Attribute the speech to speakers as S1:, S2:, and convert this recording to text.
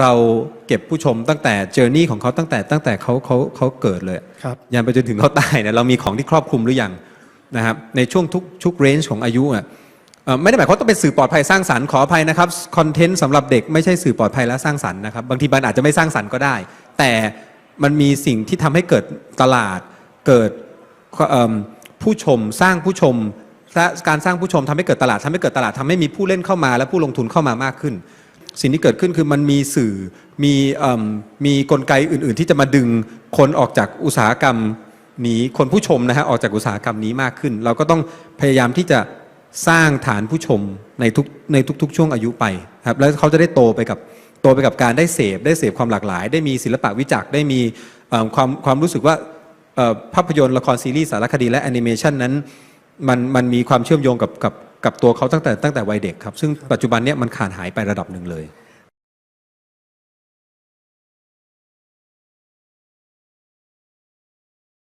S1: เราเก็บผู้ชมตั้งแต่เจอร์นี่ของเขาตั้งแต่ตั้งแต่เขาเขาเขาเกิดเลย
S2: ครับ
S1: ยันไปจนถึงเขาตายเนี่ยเรามีของที่ครอบคลุมหรือยังนะครับในช่วงทุกทุกเรนจ์ของอายุอะเอ่อไม่ได้หมายความว่าต้องเป็นสื่อปลอดภัยสร้างสรรค์ขออภัยนะครับคอนเทนต์สำหรับเด็กไม่ใช่สื่อปลอดภัยและสร้างสรรค์นะครับบางทีมันอาจจะไม่สร้างสรรค์ก็ได้ แต่มันมีสิ่งที่ทำให้เกิดตลาดเกิดเอิ่มผู้ชมสร้างผู้ชมและการสร้างผู้ชมทำให้เกิดตลาดทำให้เกิดตลาดทำให้มีผู้เล่นเข้ามา และผู้ลงทุนเข้ามามากขึ้น สิ่งที่เกิดขึ้นคือมันมีสื่อมีอมมีกลไกอื่น ๆ ที่จะมาดึงคนออกจากอุตสาหกรรมนี้คนผู้ชมนะฮะออกจากอุตสาหกรรมนี้มากขึ้น เราก็ต้องพยายามที่จะสร้างฐานผู้ชมในทุกในทุก ๆ ช่วงอายุไปครับแล้วเขาจะได้โตไปกับโตไปกับการได้เสพได้เสพความหลากหลาย ได้มีศิลปะวิจักษ์ได้มีความความรู้สึกว่าภาพยนตร์ละครซีรีส์สารคดีและแอนิเมชันนั้นมันมันมีความเชื่อมโยงกับกับ กับตัวเขาตั้งแต่ตั้งแต่วัยเด็กครับ ซึ่งปัจจุบันเนี้ยมันขาดหายไประดับหนึ่งเลย